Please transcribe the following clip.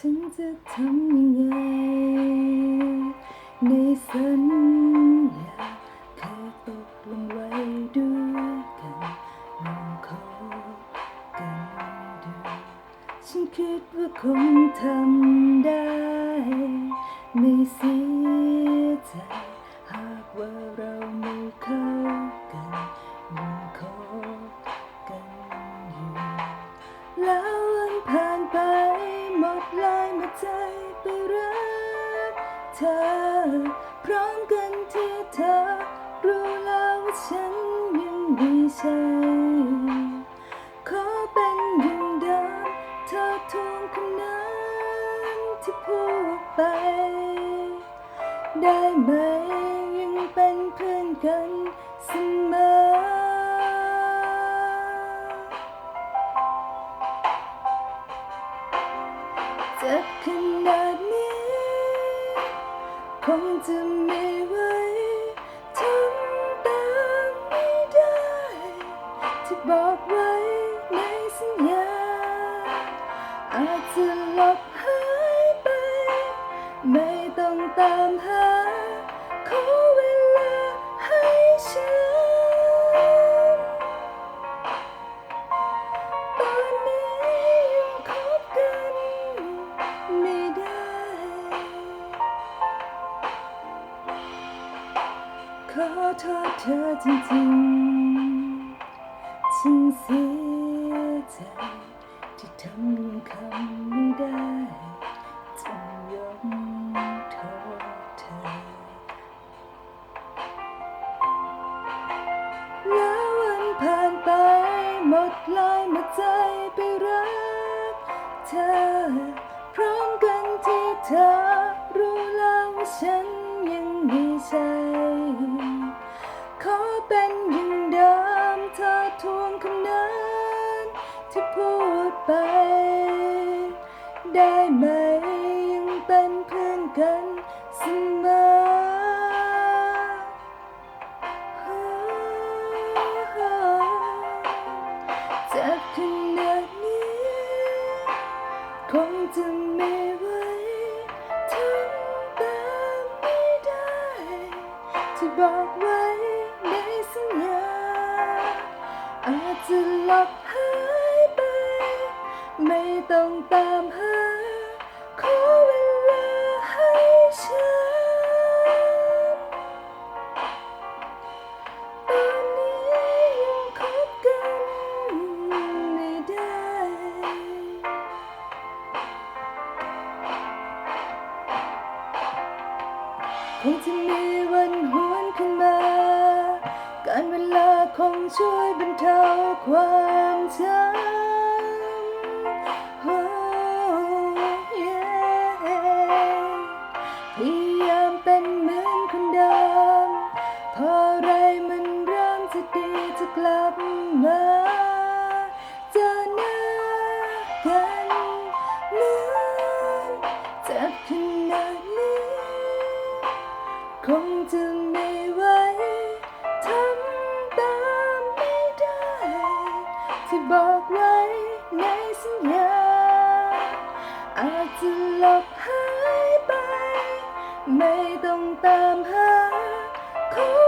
ฉันจะทำยังไง ในสัญญาเคยตกลงไว้ด้วยกันลองขอกันดูฉันคิดว่าคงทำได้ ไม่เสียใจหากว่าเราไม่เข้ากันยังขอกัน หมดใจไปรักเธอ พร้อมกันที่เธอ รู้แล้วว่าฉันยังไม่ใช่ขอเป็นอย่างเดิมเธอทวงคำนั้นที่พูดไป ได้ไหมยังเป็นเพื่อนกันเสมอ คงจะไม่ไหวท อโทษเธอจริงๆฉันเสียใจที่ทำยังคำไม่ได้จึงยกโทษเธอ แล้ววันผ่านไปหมดลายหมดใจไปรักเธอ พร้อมกันที่เธอรู้แล้วว่าฉัน เป็นอย่างเดิมเธอทวงคำนั้นที่พูดไป ได้ไหมยังเป็นเพื่อนกันเสมอจ็บขนาดนี้คงจะไม่ไหวทำตามไม่ได้ที่บอกว้ใจะหลบหายไป ไม่ต้องตามหา ขอเวลาให้ฉัน ตอนนี้ยังคบกันไม่ได้ คงจะมี ช่วยบรรเทาความจำ Oh, yeah พยายามเป็นเหมือนคนเดิมพอไรมันเริ่มจะดีจะกลับมาเจอหน้ากันเหมือนเจ็บขนาดนี้คงจะไม่ อาจจะหลบหายไป ไม่ต้องตามหาคน